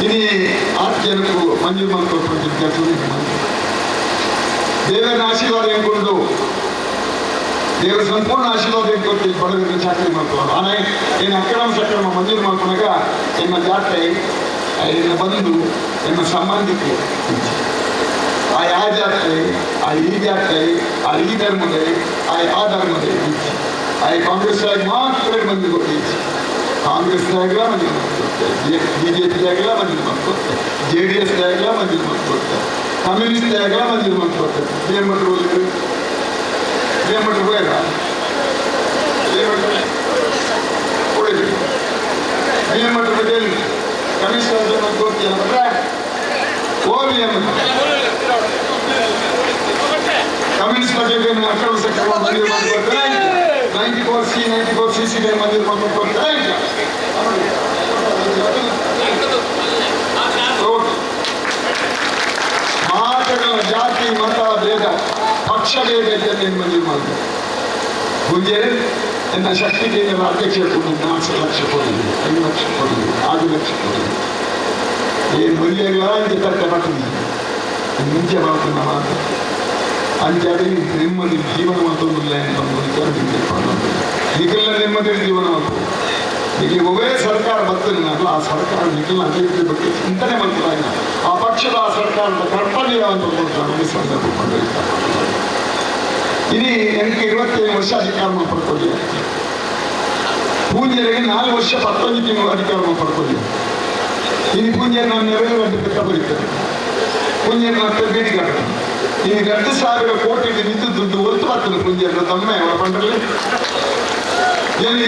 ఇది ఆత్మకు మంజూరు మనకు కొంచెం తెలుసు ದೇವರ ಆಶೀರ್ವಾದ ಎಂಬುದು ದೇವರ ಸಂಪೂರ್ಣ ಆಶೀರ್ವಾದ ಕೊಟ್ಟು ಬಡವರಿಗೆ ಚಾಕರಿ ಮಾಡ್ಕೊಳ್ಳೋದು ಆನೆ ಏನು ಅಕ್ರಮ ಸಕ್ರಮ ಮಂಜೂರು ಮಾಡ್ಕೊಂಡಾಗ ಎನ್ನ ಜಾತ್ರೆ ಎನ್ನ ಬಂಧು ಎನ್ನ ಸಂಬಂಧಿಕರು ಆ ಯಾವ ಜಾತ್ರೆ ಆ ಈ ಜಾತ್ರೆ ಆ ಈ ಧರ್ಮದೇ ಆ ಆ ಧರ್ಮದೇ ಆ ಕಾಂಗ್ರೆಸ್ ಆಗಿ ಮಾತ್ರ ಮಂದಿ ಗೊತ್ತಿತ್ತು ಕಾಂಗ್ರೆಸ್ದಾಗಲ ಮಂದಿ ಬಿಜೆಪಿದಾಗಲ ಮಂದಿ ಮಾಡ್ಕೊಡ್ತಾರೆ ಜೆ ಡಿ ಎಸ್ದಾಗಲ ಮಂದಿ ಮಾಡ್ಕೊಡ್ತಾರೆ ಕಮ್ಯುನಿಸ್ಟ್ದಾಗಲ ಮಂದಿ ಮಾಡ್ಕೊಡ್ತಾರೆ ಏನ್ ಮಾಡ್ರು ಏನ್ ಮಾಡ್ರು ಬೇಡ ಏನ್ ಮಾಡ್ರು ಕೊಡಿರಿ ಏನ್ ಮಾಡ್ರು ಹೇಳಿ ಕನಿಷ್ಠ ಅಂತ ಗೊತ್ತಿಲ್ಲ ಅಂದ್ರೆ ಹೋಗಿ ಏನ್ ಕಮ್ಯುನಿಸ್ಟ್ ಪಾರ್ಟಿಗೆ ಅಕ್ರಮ ಸಕ್ರಮ ಮಂದಿರ ಮಾಡ್ಕೊಡ್ತಾರೆ ninety four C ninety four C C ಮಂದಿರ ಮಾಡ್ಕೊಡ್ತಾರೆ ಮಾತಗಳ ಜಾತಿ, ಮತ, ಭೇದ, ಪಕ್ಷ, ಭೇದ ಮಂದಿರ ಮಾಡಿದ್ರು ಮುಂಜೆ ನನ್ನ ಶಕ್ತಿ ಕೇಂದ್ರದ ಅಧ್ಯಕ್ಷ ಕೊಡಿ, ನಾಲ್ಕು ಲಕ್ಷ ಕೊಡಿದ್ವಿ ಐದು ಲಕ್ಷ ಕೊಡಿದ್ವಿ ಆರು ಲಕ್ಷ ಕೊಡಿದ್ವಿ ಏನು ಮಲ್ಯಗಳ ಅಂತ ಕಟ್ಟಬಟ್ಟಿದ್ವಿ ಮುಂಚೆ ಮಾಡ್ಕೊಂಡ ಮಾತು ಅಂಚಾಡಿ ನೆಮ್ಮದಿ, ಜೀವನ ಒಂದು ವಿಚಾರ ನಿಖಿಲ್ನ ನೆಮ್ಮದಿ, ಜೀವನ ಮತ್ತು ಇಲ್ಲಿ ಒಬ್ಬೇ ಸರ್ಕಾರ ಬರ್ತದಲ್ಲ ಆ ಸರ್ಕಾರ ನಿಖಿಲ್ನ ಅಭಿವೃದ್ಧಿ ಬಗ್ಗೆ ಚಿಂತನೆ ಮಾಡ್ತಿಲ್ಲ ಆ ಪಕ್ಷದ ಸರ್ಕಾರದ ಅಂತ ಕೊಡ್ತಾರೆ ಈ ಸಂದರ್ಭ ಇಡೀ ನನಗೆ ಇರುವತ್ತೇಳು ವರ್ಷ ಅಧಿಕಾರ ಪಡ್ಕೊಳ್ಳಿ ಪೂಜ್ಯರಿಗೆ ನಾಲ್ಕು ವರ್ಷ ಹತ್ತೊಂದು ತಿಂಗಳು ಅಧಿಕಾರ ಪಡ್ಕೊಳ್ಳಿ ಇಲ್ಲಿ ಪೂಜ್ಯ ನಾನು ನೆರವೇರು ಅಂತ ಪುಸ್ತಕ ಬರೀತಾರೆ ಪುಂಜನ ಮತ್ತೆ ಬೇಡಿ ಕಟ್ಟಡ ಈ ಎರಡು ಸಾವಿರ ಕೋಟಿ ನಿಂತು ದುಡ್ಡು ಒತ್ತು ಬರ್ತದೆ ಪುಂಜನ ತಮ್ಮ ಅವರ ಪಂಡಲ್ಲಿ.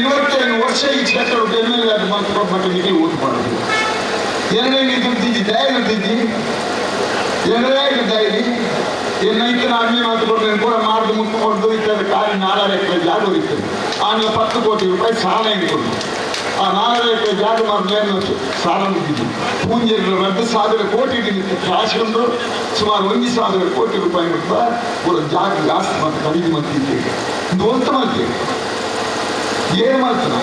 ಇವತ್ತೇನು ವರ್ಷ ಈ ಕ್ಷೇತ್ರ ಎಂ ಎಲ್ ಎ ಅದು ಮಾತ್ರ ಮಕ್ಕಳಿಗೆ ಓಟ್ ಮಾಡೋದು ಎರಡನೇ ದುಡ್ಡಿದ್ದಿ ದಯ ದುಡ್ಡಿದ್ದಿ ಎರಡನೇ ದಯದಿ ಏನೈತೆ ನಾನು ಮಾತುಕೊಂಡು ಕೂಡ ಮಾಡ್ದು ಮುಟ್ಕೊಂಡು ಇರ್ತದೆ ಕಾಲಿ ನಾಲ್ಕು ಎಕರೆ ಜಾಗ ಇರ್ತದೆ ಆಮೇಲೆ ಹತ್ತು ಕೋಟಿ ರೂಪಾಯಿ ಸಾಲ ಇಟ್ಕೊಂಡು ಆ ನಾಲ್ಕು ಎಕರೆ ಜಾಗ ಮಾಡಿದ್ಮೇಲೆ ಸಾಲ ಮುಗಿದ್ದು ಪೂಂಜೆಗಳು ಎರಡು ಸಾವಿರ ಕೋಟಿ ಕ್ಯಾಶ್ ಒಂದು ಸುಮಾರು ಒಂದು ಸಾವಿರ ಕೋಟಿ ರೂಪಾಯಿ ಮುಟ್ಟ ಪೂರ ಜಾಗ ಜಾಸ್ತಿ ಮತ್ತು ಖರೀದಿ ಮಾಡ್ತಿದ್ದೇವೆ ಇದು ಅಂತ ಮಾಡ್ತೇವೆ ಏನು ಮಾಡ್ತಾನೆ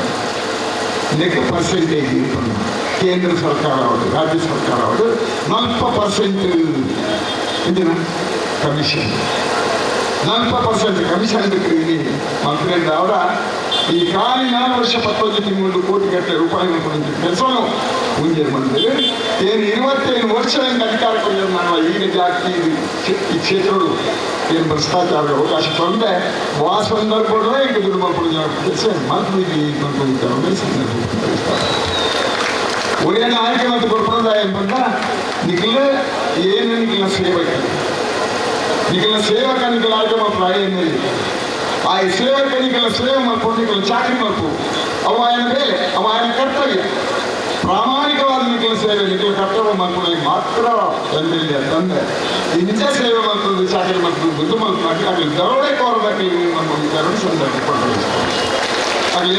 ಲೆಕ್ಕ ಪರ್ಸೆಂಟೇಜ್ ಕೇಂದ್ರ ಸರ್ಕಾರ ಅವರು ರಾಜ್ಯ ಸರ್ಕಾರ ಅವರು ನಾಲ್ಕು ಪರ್ಸೆಂಟ್ ಇದನ್ನ ಕಮಿಷನ್ ನಾಲ್ಕು ಪರ್ಸೆಂಟ್ ಕಮಿಷನ್ ಇಲ್ಲಿ ಮಂತ್ರಿ ಅವರ ಈ ಕಾಲಿನ ವರ್ಷ ಪತ್ತೊಂದು ತಿಂಗಳು ಕೋಟಿ ಗಟ್ಟಲೆ ರೂಪಾಯಿ ಕೊಡುವಂಥ ಕೆಲಸವನ್ನು ಮುಂದೆ ಮಾಡಿದ್ದೇವೆ ಏನು ಇರುವತ್ತೇನು ವರ್ಷ ಹೆಂಗೆ ಅಧಿಕಾರ ಕೊಡೋದು ನಾವು ಈಗ ಜಾಸ್ತಿ ಈ ಕ್ಷೇತ್ರಗಳು ಏನು ಭ್ರಷ್ಟಾಚಾರದ ಅವಕಾಶ ತಂದೆ ಆ ಸಂದರ್ಭಗಳು ಈಗ ದುರ್ಬಲ ಕೆಲಸ. ಮಂತ್ರಿ ಮಾಡ್ಕೊಂಡಿದ್ದಾರೆ ಸಂದರ್ಭ ವೀರಣ್ಣ ಆಯ್ಕೆ ಮತ್ತು ಕೊಡ್ಕೊಂಡ ಎಂಬಂತ ನಿಖಿಲ್ ಏನು ನಿಖಿಲ್ನ ಸೇವಕ ನಿಖಿಲ್ನ ಸೇವಕ ನಿಖಿಲ್ ಆಯ್ಕೆ ಮಾಡ್ತಾರೆ? ಏನು ಆ ಸೇವಕ ನಿಖಿಲ್ನ ಸೇವೆ ಮಾಡ್ಕೊಂಡು ನಿಖಿಲ್ ಚಾಕರಿ ಮಾಡ್ಕೋ ಅವ ಆಯನ ಮೇಲೆ, ಅವ ಆಯನ ಕರ್ತವ್ಯ ಪ್ರಾಮಾಣಿಕವಾದ ನಿಖಿಲ್ ಸೇವೆ ನಿಖಿಲ್ ಕರ್ತವ್ಯ ಮಾಡ್ಕೊಳ್ಳಿ ಮಾತ್ರ ಎಂ ತಂದೆ ನಿಜ ಸೇವೆ ಮಾಡ್ತದೆ ಚಾಕರಿ ಮಾಡ್ತದೆ ಬುದ್ಧ ಮಾಡ್ತಾರೆ ಆಗಲಿ ದರೋಡೆ ಕೋರದಾಗಲಿ ನಮ್ಮ ಎರಡು ಸಂದರ್ಭ ಕೊಡ್ತಾರೆ ಆಗಲಿ?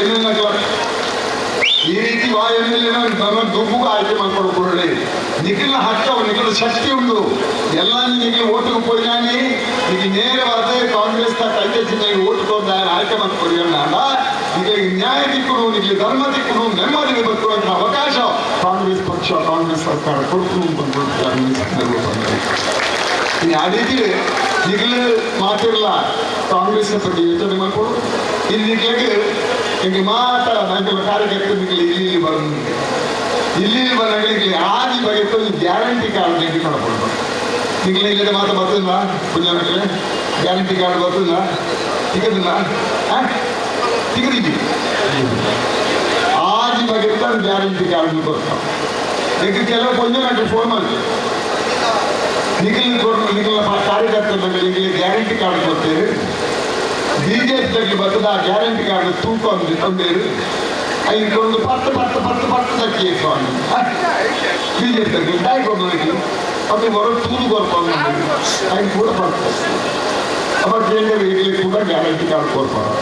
ಈ ರೀತಿ ವಾಯುವಿನ ದುಬ್ಬು ಆಯ್ಕೆ ಮಾಡ್ಕೊಳ್ಳಿ ನಿಖಿಲ್ನ ಹಕ್ಕು ನಿಖಿಲ್ ಶಕ್ತಿ ಉಂಟು. ಎಲ್ಲ ನಿಖಿಲ್ ಓಟಿಗೆ ಪೋಯಿನಾನಿ ಈಗ ನೇರವಾದ ಕಾಂಗ್ರೆಸ್ ಕೈತೆ ಚಿಹ್ನೆಗೆ ಓಟು ತೊಂದ ಆಯ್ಕೆ ಮಾಡ್ಕೊಳ್ಳೋಣ ಈಗ ನ್ಯಾಯ ದಿಕ್ಕುನು ನಿಖಿಲ್ ಧರ್ಮ ದಿಕ್ಕುನು ನೆಮ್ಮದಿ ಬರುವಂತ ಅವಕಾಶ ಕಾಂಗ್ರೆಸ್ ಪಕ್ಷ, ಕಾಂಗ್ರೆಸ್ ಸರ್ಕಾರ ಕೊಟ್ಟು ಈ ಆ ಮಾತಿರಲ್ಲ ಕಾಂಗ್ರೆಸ್ ಬಗ್ಗೆ ಯೋಚನೆ ಮಾಡ್ಕೊಡು ಇಲ್ಲಿ ಹಿಂಗೆ ಮಾತ್ರ ನಂಗೆ ಕಾರ್ಯಕರ್ತರು ಇಲ್ಲಿ ಇಲ್ಲಿ ಬರೋದು ಇಲ್ಲಿ ಬರಗಳಿಗೆ ಆದಿ ಬಗೆಟ್ಟು ಗ್ಯಾರಂಟಿ ಕಾರ್ಡ್ ರೆಡಿ ಮಾಡ್ಕೊಳ್ಬೇಕು. ನಿಖಿಲ್ ಇಲ್ಲದೆ ಮಾತು ಬರ್ತದ ಕುಂಜನಕ್ಕೆ ಗ್ಯಾರಂಟಿ ಕಾರ್ಡ್ ಬರ್ತದ ಸಿಗದಿಲ್ಲ? ಸಿಗದಿದ್ದಿ ಆದಿ ಒಂದು ಗ್ಯಾರಂಟಿ ಕಾರ್ಡ್ ಬರ್ತಾವ ಕೆಲವು ಕುಂಜನಕ್ಕೆ ಫೋನ್ ಮಾಡ್ತೀವಿ ನಿಖಿಲ್ ಕೊಟ್ಟು ನಿಖಿಲ್ ಕಾರ್ಯಕರ್ತರಿಗೆ ಗ್ಯಾರಂಟಿ ಕಾರ್ಡ್ ಕೊಡ್ತೇವೆ. ಬಿಜೆಪಿಗೆ ಬದುದ ಗ್ಯಾರಂಟಿ ಕಾರ್ಡ್ ತೂಕ ತಂದೇರು ಐದು ಒಂದು ಪತ್ತು ಪತ್ತು ಪತ್ತು ಪತ್ತು ತಕ್ಕಿ ಸ್ವಾಮಿ ಬಿಜೆಪಿಯಲ್ಲಿ ಕಾಯ್ಕೊಂಡು ಹೋಗಿ ಅದು ಬರೋ ತೂರು ಬರ್ಕೊಂಡು ಅದಕ್ಕೆ ಕೂಡ ಬರ್ತದೆ. ಅವಾಗ ಕೇಂದ್ರಗಳಿಗೆ ಕೂಡ ಗ್ಯಾರಂಟಿ ಕಾರ್ಡ್ ಕೊಡ್ತಾರೆ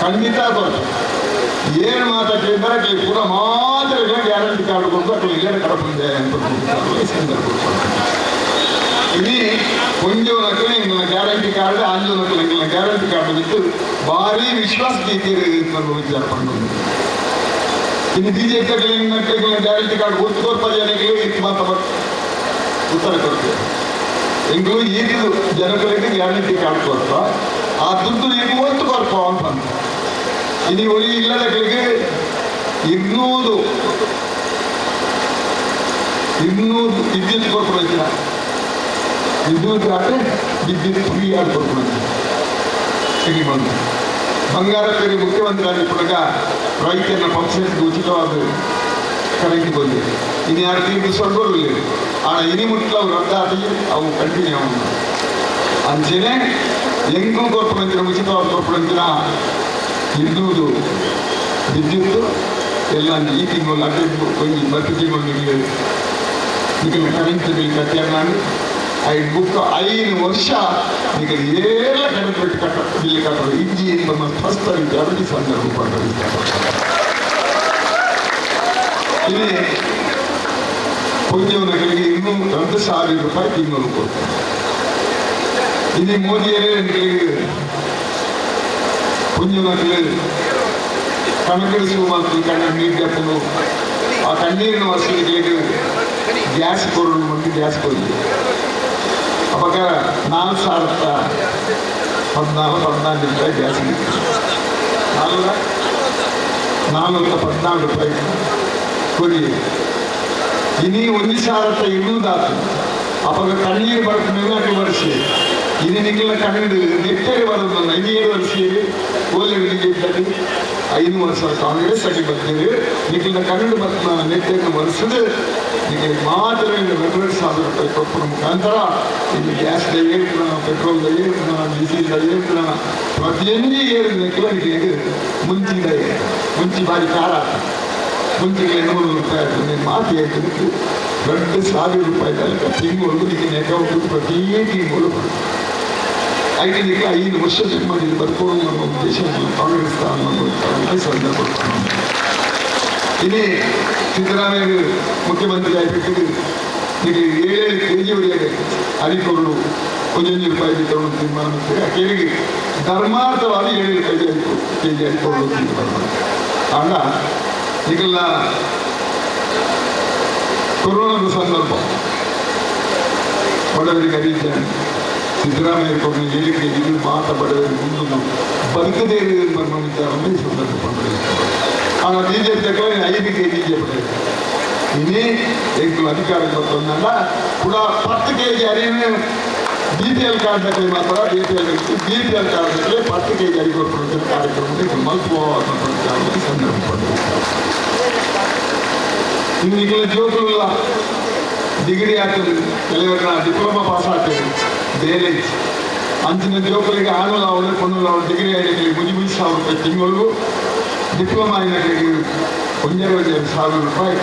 ಖಂಡಿತ ಬರ್ತದೆ ಏನು ಮಾತಾಡ್ತಿದ್ದಾರೆ ಕೇಂದ್ರ ಕೂಡ ಮಾತ್ರ ಗ್ಯಾರಂಟಿ ಕಾರ್ಡ್ ಕೊಡ್ಬೇಕು ಎಲ್ಲರ ಕಡೆ ಬಂದೆ ಅಂತ ಸಂದರ್ಭ ఇది ಒಂದೂರಕ್ಕೆ ನಿಮ್ಮ ಗ್ಯಾರಂಟಿ ಕಾರ್ಡ್ ಅಂಜೂರಕ್ಕೆ ಗ್ಯಾರಂಟಿ ಕಾರ್ಡ್ ಬಿಟ್ಟು ಭಾರಿ ವಿಶ್ವಾಸ ಗೀತಿಯನ್ನು ವಿಚಾರ ಪಡ್ಕೊಂಡು ಇನ್ನು ಬಿಜೆಪಿ ಗ್ಯಾರಂಟಿ ಕಾರ್ಡ್ ಒತ್ತುಕೊಡ್ತಾರೆ ಜನಗಳು ಇದು ಮಾತಾಡ್ತಾರೆ ಉತ್ತರ ಕೊಡ್ತೀವಿ ಇಂಗ್ಲೂ ಈಗಿನ ಜನಗಳಿಗೆ ಗ್ಯಾರಂಟಿ ಕಾರ್ಡ್ ಕೊಡ್ತಾ ಆ ದುಡ್ಡು ನೀವು ಒತ್ತು ಕೊಡ್ತಾ ಅಂತ ಇಲ್ಲಿ ಒಳಿ ಇಲ್ಲದಗಳಿಗೆ ಇನ್ನೂರು ಇನ್ನೂರು ವಿದ್ಯುತ್ ಕೊಡ್ಕೊಳ್ತೀರ ವಿದ್ಯುತ್ ಆದರೆ ವಿದ್ಯುತ್ ಫ್ರೀ ಆಗಿ ಕೊರ್ಪೊರೇಷನ್ ಇಲ್ಲಿ ಬಂದು ಬಂಗಾರಪೇರಿ ಮುಖ್ಯಮಂತ್ರಿ ಆಗಿದ್ದಾಗ ರೈತನ ಪಂಪ್ಸೆಟ್ಗೆ ಉಚಿತವಾದ ಕರೆಂಟ್ ಬಂದಿದೆ ಇನ್ನು ಯಾರು ತೀರ್ಪಿಸ್ಕೊಂಡು ಬರಲಿಲ್ಲ ಆಣ ಇನಿ ಮುಟ್ಲು ಅವು ರದ್ದಾಗಿ ಅವು ಕಂಟಿನ್ಯೂ ಆಗಿ ಅಂಚೆನೆ ಎಂಗೂ ಕೊರ್ಪೊರೇಷನ್ ಉಚಿತವಾದ ಕೊರ್ಪೊರೇಷನ್ ಇನ್ನೂರು ವಿದ್ಯುತ್ ಎಲ್ಲ ಈ ತಿಂಗಳು ಹದಿನೈದು ಕೊಂಚ ಮತ್ತು ತಿಂಗಳು ನಿಮಗೆ ನಿಮಗೆ ಕರೆಂಟ್ ಬಿಲ್ ಕಟ್ಟಿಯಾಗಿ ಐದು ಬುಕ್ ಐದು ವರ್ಷ. ಈಗ ಏಳ ಕರೆಂಟ್ ಬಿಟ್ಟು ಕಟ್ಟ, ಇಲ್ಲಿ ಕಟ್ಟರು ಇಂಜಿ ನಮ್ಮ ಫಸ್ಟ್ ಅರವತ್ತು ಸಂದರ್ಭ ಪಡ್ತಾರೆ ಇಲ್ಲಿ ಪುಣ್ಯವನಗಳಿಗೆ ಇನ್ನೂ ಒಂದು ಸಾವಿರ ರೂಪಾಯಿ ತಿಂಗಳು ಕೊಡ್ತಾರೆ. ಇಲ್ಲಿ ಮೋದಿಯರೇ ನನಗೆ ಪುಣ್ಯವನಗಳು ಕಣಗಿಳಿಸುವ ಮತ್ತು ಕಣ್ಣ ನೀರು ಆ ಕಣ್ಣೀರಿನ ವಸೂಲಿಗೆ ಗ್ಯಾಸ್ ಕೊಡೋದು ಮತ್ತು ಗ್ಯಾಸ್ ಕೊಡಲಿ. ಅವಾಗ ನಾಲ್ಕು ಸಾವಿರದ ಪದ್ನಾಲ್ಕು ಪದ್ನಾಲ್ಕು ರೂಪಾಯಿ ಗ್ಯಾಸ್ ನಾಲ್ಕ ನಾನ್ನೂರ ಪದ್ನಾಲ್ಕು ರೂಪಾಯಿ ಕೊಡಿ ಇನಿ ಒಂದು ಸಾವಿರದ ಇನ್ನೂದಾತು ಅವಾಗ ಕಣ್ಣೀರು ಬರ್ತದೆ ನಾಲ್ಕು ವರ್ಷ ಇನ್ನು ನಿಖಿಲ ಕಣ್ಣೀರು ನೆಟ್ಟರೆ ಬರೋದಲ್ಲ ಐದು ವರ್ಷ ಓಲೆ ಇದ್ದಲ್ಲಿ ಐದು ವರ್ಷ ಕಾಂಗ್ರೆಸ್ ಆಗಿ ಬರ್ತೀವಿ ನಿಖಿಲ ಕನ್ನಡ ಬರ್ತನ ನೆಟ್ಟನ್ನು ವರ್ಷದ ಹೀಗಾಗಿ ಮಾತ್ರ ಇಲ್ಲಿ ಮೆಂಬರ್ಸ್ ಆಗಿರುತ್ತೆ ಕೊಪ್ಪು ಮುಖಾಂತರ ಇಲ್ಲಿ ಗ್ಯಾಸ್ ಏರಿರೋಣ ಪೆಟ್ರೋಲ್ ಏರಿರೋಣ ಡೀಸೆಲ್ ಏರಿರೋಣ ಪ್ರತಿಯೊಂದು ಏರಿದ ಕಿಲೋಮೀಟರ್ ಮುಂಚಿನ ಮುಂಚಿ ಬಾರಿ ಕಾರ ಮುಂಚೆಗೆ ಎಂಟುನೂರು ರೂಪಾಯಿ ಆಯಿತು. ನಿಮ್ಮ ಮಾತು ಹೇಳ್ತೀನಿ ದೊಡ್ಡ ಸಾವಿರ ರೂಪಾಯಿ ತನಕ ತಿಂಗಳು ನಿನ್ನ ಅಕೌಂಟ್ ಪ್ರತಿ ತಿಂಗಳು. ಐದು ಐದಕ್ಕೆ ಐದು ವರ್ಷ ಸುಮ್ಮನೆ ಬರ್ಕೊಂಡು ನಮ್ಮ ಉದ್ದೇಶ ಕಾಂಗ್ರೆಸ್ ತಾನು ಸಂದರ್ಭ ఇది ಸಿದ್ದರಾಮಯ್ಯ ಮುಖ್ಯಮಂತ್ರಿ ಆಗಿಬಿಟ್ಟು ಈಗ ಏಳೇಳು ಕೆ ಜಿವರೆಗೆ ಅಧಿಕಾರುಗಳು ಒಂದೊಂದು ರೂಪಾಯಿ ತಗೊಂಡು ತೀರ್ಮಾನ ಮಾಡ್ತಾರೆ ಆ ಕೇಳಿಗೆ ಧರ್ಮಾರ್ಥವಾಗಿ ಏಳೇಳು ಕೆ ಜಿ ಅಧಿಕ ಕೆ ಜಿ ಅಧಿಕಾರುಗಳು ತೀರ್ಮಾನ ಮಾಡ್ತಾರೆ ಆಗ ಈಗೆಲ್ಲ ಕೊರೋನಾದ ಸಂದರ್ಭ ಬಡವರಿಗೆ ಅರಿಯಿದ್ದಾನೆ ಸಿದ್ದರಾಮಯ್ಯ ಕೊಟ್ಟು ಹೇಳಿಕೆ ಇದು ಮಾತ ಬಡವರಿಗೆ ಮುಂದೆ ಬದುಕದೇ ಇರುವುದನ್ನು ವಿಚಾರವನ್ನು ಈ ಸಂದರ್ಭ ಆಗ ಬಿಜೆಪಿ ಐದು ಕೆ ಜಿ ಇನಿ ಎಂಟು ಅಧಿಕಾರಕ್ಕೆ ಬಂತಂದಲ್ಲ ಕೂಡ ಪತ್ತು ಕೆ ಜಿ ಅರಿವು ಬಿ ಪಿ ಎಲ್ ಕಾರ್ಡ್ನಲ್ಲಿ ಮಾತ್ರ B P L B P L ಕಾರ್ಡ್ನಲ್ಲಿ ಪತ್ತು ಕೆ ಜಿ ಅರಿವು ಕೊಡುವಂಥ ಕಾರ್ಯಕ್ರಮಕ್ಕೆ ಮಲ್ಪವಾದಂಥ ವಿಚಾರವನ್ನು ಸಂದರ್ಭ ಪಡೆದಿದ್ದಾರೆ ಇನ್ನು ಈಗಲೇ ಜೋಕುಲ್ಲ ಡಿಗ್ರಿ ಆಗ್ತದೆ ಕೆಲವರ ಡಿಪ್ಲೊಮಾ ಪಾಸ್ ಆಗ್ತದೆ ಬೇರೆ ಅಂಚಿನ ಜೋಕುಲಿಗೆ ಆನೂಲ ಅವಳು ಕೊಂಡೂಲ ಅವಳು ಡಿಗ್ರಿ ಆಗಿ ಮುಜಿ ಮುಜಿ ಸಾವಿರ ರೂಪಾಯಿ ತಿಂಗಳು ಡಿಪ್ಲೊಮಾ ಇಲಾಖೆಗೆ ಒಂದೆರಡು ಎರಡು ಸಾವಿರ ರೂಪಾಯಿ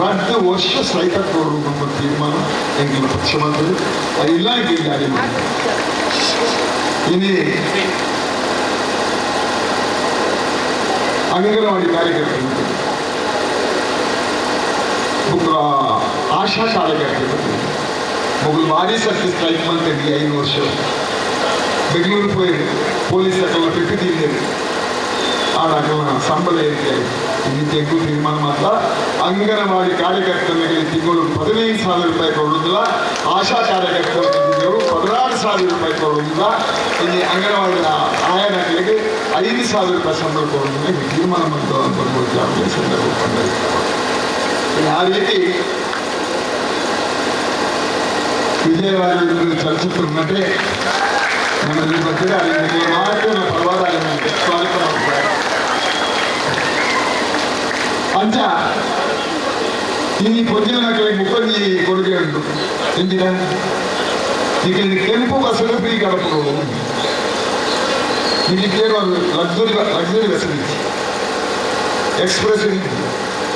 ರದ್ದು ವರ್ಷ ಸಹಿತ ಕೊಡಬೇಕು ನಮ್ಮ ತೀರ್ಮಾನ ಎಂಗಿನ ಪಕ್ಷ ಮಾಡಿದರು ಇಲಾಖೆ ಜಾರಿ ಮಾಡಿ ಇനി ಅಂಗನವಾಡಿ ಕಾರ್ಯಕರ್ತರು ಆಶಾ ಕಾರ್ಯಕರ್ತರು ಮಗಳು ಭಾರಿ ಸರ್ತಿ ಸ್ಟ್ರೈಕ್ ಮಾಡ್ತೀವಿ ಐದು ವರ್ಷ. ಬೆಂಗಳೂರು ಪೊಲೀಸ್ ಸರ್ಕಲ್ ಬಿಟ್ಟಿದ್ದೀನಿ ಆದಾಗ ಸಂಬಳ ಇರುತ್ತೆ ಇಲ್ಲಿ ತೆಗೆದು ತೀರ್ಮಾನ ಮಾತ್ರ ಅಂಗನವಾಡಿ ಕಾರ್ಯಕರ್ತರಿಗೆ ತಿಂಗಳು ಹದಿನೈದು ಸಾವಿರ ರೂಪಾಯಿ ಕೊಡುವುದಿಲ್ಲ. ಆಶಾ ಕಾರ್ಯಕರ್ತರಿಗೆ ಹದಿನಾರು ಸಾವಿರ ರೂಪಾಯಿ ಕೊಡುವುದಿಲ್ಲ. ಇಲ್ಲಿ ಅಂಗನವಾಡಿನ ಆಯನಗಳಿಗೆ ಐದು ಸಾವಿರ ರೂಪಾಯಿ ಸಂಬಳ ಇಲ್ಲಿ ತೀರ್ಮಾನ ಮಾಡ್ತಾರೆ ಜಾರಿಗೆ ಸಂದರ್ಭ ಆ ರೀತಿ ವಿಜಯವಾಡ ಚಲಚಿತ್ರ ನಟೆ ನಮ್ಮಲ್ಲಿ ಬರ್ತಾರೆ ಅಲ್ಲಿ ಮಾತ್ರ ಪರವಾದ ಸ್ವಾಗತ ಮಾಡ್ತಾರೆ ಅಂಚ ಈ ಪೊಂಜಿನ ಮುಖಂಜಿ ಕೊಡುಗೆ ಉಂಟು ಎಂದಿನ ಈಗ ಕೆಂಪು ಬಸ್ಸನ್ನು ಫ್ರೀ ಕಡಪು ಇಲ್ಲಿ ಒಂದು ಲಕ್ಸುರಿ ಲಕ್ಸುರಿ ಬಸ್ ಎಕ್ಸ್ಪ್ರೆಸ್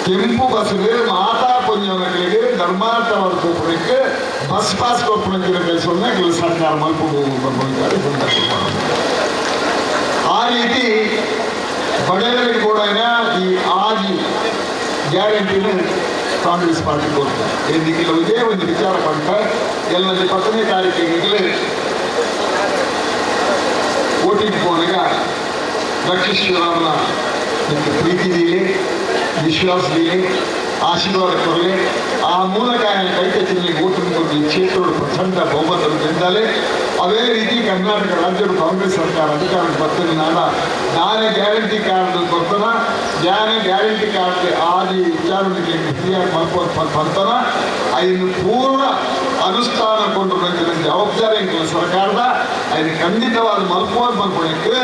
ಕೆಂಪು ಬಸ್ ಮಾತಾ ಪೊಂಜವನಗಳಿಗೆ ಧರ್ಮಾರ್ಥ ಕೊಪ್ಪಳಕ್ಕೆ ಬಸ್ ಪಾಸ್ ಕೊಪ್ಪಳಕ್ಕೆ ಕೆಲಸವನ್ನ ಕೆಲವು ಸರ್ಕಾರ ಮಲ್ಕೊಂಡು ಬರ್ಕೊಂಡಿದ್ದಾರೆ ಆ ರೀತಿ ಬಡವರಿಗೆ ಕೂಡ ಈ ಆಜಿ ಗ್ಯಾರಂಟಿನ ಕಾಂಗ್ರೆಸ್ ಪಾರ್ಟಿ ಕೊಡ್ತಾರೆ ಎಂದಿಗಿಲ್ಲ ಇದೇ ಒಂದು ವಿಚಾರ ಪಟ್ಟ ಎಲ್ಲ ಪತ್ತನೇ ತಾರೀಕಿಗೆ ಓಟಿಂಗ್ ಹೋದಾಗ ರಕ್ಷಿಸಿದವರನ್ನ ನಿಮಗೆ ಪ್ರೀತಿ ನೀಡಿ ವಿಶ್ವಾಸ ನೀಡಿ ಆಶೀರ್ವಾದ ಕೊಡಲಿ. ಆ ಮೂಲಕ ಕೈ ಕಚ್ಚಿನಲ್ಲಿ ಓಟಿಂಗ್ ಕೊಡಲಿ ಕ್ಷೇತ್ರಗಳು ಪ್ರಚಂಡ ಬಹುಮತದಿಂದಲೇ ಅದೇ ರೀತಿ ಕರ್ನಾಟಕ ರಾಜ್ಯದ ಕಾಂಗ್ರೆಸ್ ಸರ್ಕಾರ ಅಧಿಕಾರಕ್ಕೆ ಬರ್ತೀನಿ ನಾನು ನಾನೇ ಗ್ಯಾರಂಟಿ ಕಾರ್ಡ್ ಬರ್ತಾನ ಯಾನೇ ಗ್ಯಾರಂಟಿ ಕಾರ್ಡ್ ಆದಿ ವಿಚಾರದಲ್ಲಿ ಕ್ಲಿಯರ್ ಮಾಡ್ಕೊಂಡು ಬರ್ತಾನ. ಅದನ್ನು ಪೂರ್ಣ ಅನುಷ್ಠಾನ ಕೊಂಡ್ರ ಜವಾಬ್ದಾರಿ ಎಂಕಲ ಸರ್ಕಾರದ. ಅದನ್ನು ಖಂಡಿತವಾದ ಮಲ್ಪೋದು ಮಲ್ಕೊಳಕ್ಕೆ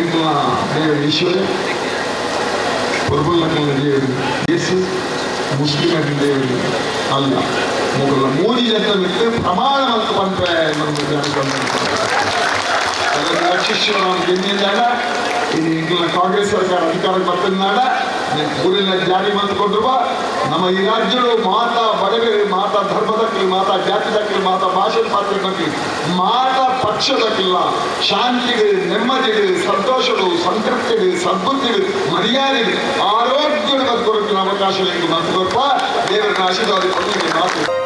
ಎಂಕಲ ಈಶ್ವರ. ಪ್ರಬಲಕಲ್ಲ ದೇವರು ಯೇಸು ಮುಸ್ಲಿಮರ ದೇವರು ಅಲ್ಲ. ಜನ ಬಿಟ್ಟು ಪ್ರಮಾಣ ಮತ್ತು ಪಂಪ ಅದನ್ನು ರಕ್ಷಿಸುವ ಗೆದ್ದಿದ್ದಾಡ ಇದು ಇಂಗ್ಲೆಂಡ್ ಕಾಂಗ್ರೆಸ್ ಸರ್ಕಾರ ಅಧಿಕಾರಕ್ಕೆ ಬರ್ತನಾಡ ಊರಿನ ಜಾರಿ ಮಂತ್ಕೊಂಡ್ರುವ ನಮ್ಮ ಈ ರಾಜ್ಯಗಳು ಮಾತಾ ಬಡಗರಿ ಮಾತಾ ಧರ್ಮದಕ್ಕಿಲ್ಲ, ಮಾತಾ ಜಾತಿದಕ್ಕಿಲ್ಲ, ಮಾತಾ ಭಾಷೆ ಪಾತ್ರದಕ್ಕಿಲ್ಲ ಮಾತಾ ಪಕ್ಷದಕ್ಕಿಲ್ಲ. ಶಾಂತಿಗೆ, ನೆಮ್ಮದಿಗೆ, ಸಂತೋಷಗಳು, ಸಂತೃಪ್ತಿಗೆ, ಸದ್ಬುದ್ಧಿಗೆ, ಮರ್ಯಾದೆಗೆ, ಆರೋಗ್ಯದ ಬದುಕೋದಕ್ಕೆ ಅವಕಾಶ ಬೇಕು ಮತ್ತು ದೇವರ ಆಶೀರ್ವಾದ ಕೊಟ್ಟು ಮಾತು.